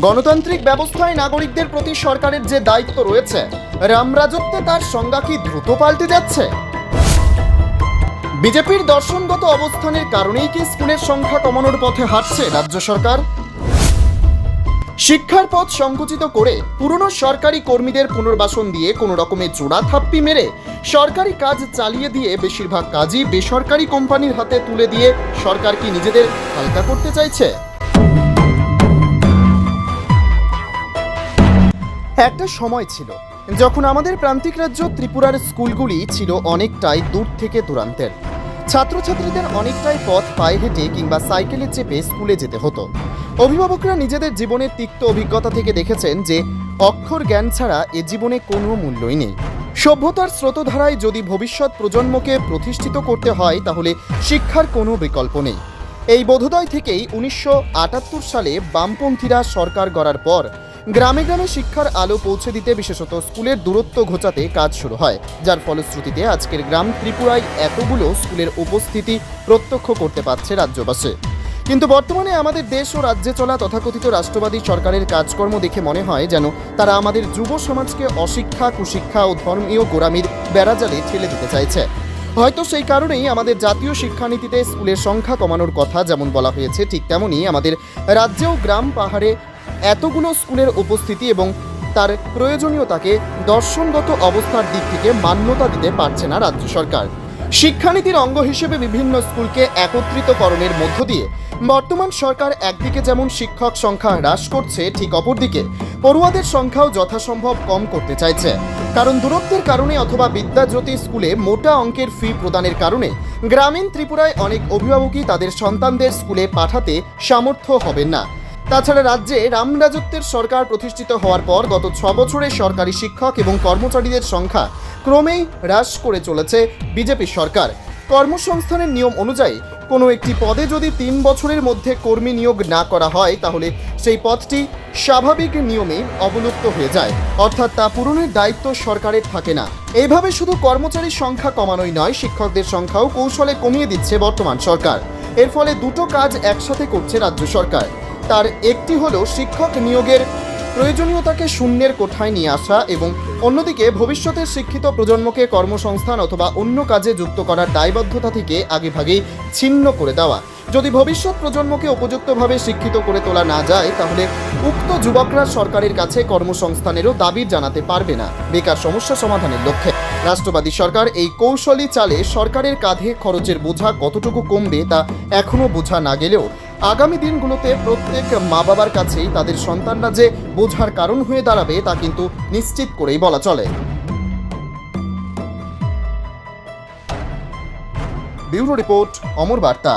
গণতান্ত্রিক ব্যবস্থায় নাগরিকদের প্রতি সরকারের যে দায়িত্ব রয়েছে রামরাজত্বে তার সংজ্ঞা কি দ্রুত পাল্টে যাচ্ছে? বিজেপির দর্শনগত অবস্থানের কারণেই কি স্কুলের সংখ্যা কমানোর পথে হাঁটছে রাজ্য সরকার? শিক্ষার পথ সংকুচিত করে পুরনো সরকারি কর্মীদের পুনর্বাসন দিয়ে কোনো রকমের জোড়া থাপ্পি মেরে সরকারি কাজ চালিয়ে দিয়ে বেশিরভাগ কাজই বেসরকারি কোম্পানির হাতে তুলে দিয়ে সরকার কি নিজেদের হালকা করতে চাইছে? একটা সময় ছিল যখন আমাদের প্রান্তিক রাজ্য ত্রিপুরার স্কুলগুলি ছিল অনেকটাই দূর থেকে দূরান্তের। ছাত্রছাত্রীদের অনেকটাই পথ পায়ে হেঁটে কিংবা সাইকেলে চেপে স্কুলে যেতে হতো। অভিভাবকরা নিজেদের জীবনের তিক্ত অভিজ্ঞতা থেকে দেখেছেন যে অক্ষর জ্ঞান ছাড়া এ জীবনে কোনো মূল্যই নেই। সভ্যতার স্রোতধারায় যদি ভবিষ্যৎ প্রজন্মকে প্রতিষ্ঠিত করতে হয়, তাহলে শিক্ষার কোনো বিকল্প নেই। এই বোধোদয় থেকেই উনিশশো আটাত্তর সালে বামপন্থীরা সরকার গড়ার পর গ্রামে গ্রামে শিক্ষার আলো পৌঁছে দিতে বিশেষত স্কুলের দূরত্ব ঘোচাতে কাজ শুরু হয়। যার ফলশ্রুতিতে আজকের গ্রাম ত্রিপুরায় এতগুলো স্কুলের উপস্থিতি প্রত্যক্ষ করতে পারছে রাজ্যবাসী। কিন্তু বর্তমানে আমাদের দেশ ও রাজ্যে চলা তথাকথিত রাষ্ট্রবাদী সরকারের কাজকর্ম দেখে মনে হয় যেন তারা আমাদের যুব সমাজকে অশিক্ষা, কুশিক্ষা ও ধর্মীয় গোড়ামির বেড়াজালে ঠেলে দিতে চাইছে। হয়তো সেই কারণেই আমাদের জাতীয় শিক্ষানীতিতে স্কুলের সংখ্যা কমানোর কথা যেমন বলা হয়েছে, ঠিক তেমনই আমাদের রাজ্যেও গ্রাম পাহাড়ে এতগুলো স্কুলের উপস্থিতি এবং তার প্রয়োজনীয়তাকে দর্শনগত অবস্থার দিক থেকে মান্যতা দিতে পারছে না রাজ্য সরকার। শিক্ষানীতির অঙ্গ হিসেবে বিভিন্ন স্কুলকে একত্রিতকরণের মধ্য দিয়ে বর্তমান সরকার একদিকে যেমন শিক্ষক সংখ্যা হ্রাস করছে ঠিক অপরদিকে পড়ুয়াদের সংখ্যাও যথাসম্ভব কম করতে চাইছে। কারণ দূরত্বের কারণে অথবা বিদ্যাজ্যোতি স্কুলে মোটা অঙ্কের ফি প্রদানের কারণে গ্রামীণ ত্রিপুরায় অনেক অভিভাবকই তাদের সন্তানদের স্কুলে পাঠাতে সামর্থ্য হবেন না। তাছাড়া রাজ্যে রামরাজত্বের সরকার প্রতিষ্ঠিত হওয়ার পর গত ছ বছরে সরকারি শিক্ষক এবং কর্মচারীদের সংখ্যা ক্রমেই হ্রাস করে চলেছে বিজেপি সরকার। কর্মসংস্থানের নিয়ম অনুযায়ী কোনো একটি পদে যদি তিন বছরের মধ্যে কর্মী নিয়োগ না করা হয়, তাহলে সেই পদটি স্বাভাবিক নিয়মে অবলুপ্ত হয়ে যায়। অর্থাৎ তা পূরণের দায়িত্ব সরকারের থাকে না। এইভাবে শুধু কর্মচারীর সংখ্যা কমানোই নয়, শিক্ষকদের সংখ্যাও কৌশলে কমিয়ে দিচ্ছে বর্তমান সরকার। এর ফলে দুটো কাজ একসাথে করছে রাজ্য সরকার। তার একটি হলো শিক্ষক নিয়োগের প্রয়োজনীয়তাকে শূন্যের কোঠায় নিয়ে আসা এবং অন্যদিকে ভবিষ্যতের শিক্ষিত প্রজন্মকে কর্মসংস্থান অথবা অন্য কাজে যুক্ত করার দায়বদ্ধতা থেকে আগেভাগেই ছিন্ন করে দেওয়া। যদি ভবিষ্যৎ প্রজন্মকে উপযুক্তভাবে শিক্ষিত করে তোলা না যায়, তাহলে উক্ত যুবকরা সরকারের কাছে কর্মসংস্থানেরও দাবি জানাতে পারবে না। বেকার সমস্যা সমাধানের লক্ষ্যে। রাষ্ট্রবাদী সরকার এই কৌশলী চালে সরকারের কাঁধে খরচের বোঝা কতটুকু কমবে তা এখনও বোঝা না গেলেও আগামী দিনগুলোতে প্রত্যেক মা বাবার কাছেই তাদের সন্তানরা যে বোঝার কারণ হয়ে দাঁড়াবে তা কিন্তু নিশ্চিত করেই বলা চলে। ব্যুরো রিপোর্ট, অমর বার্তা।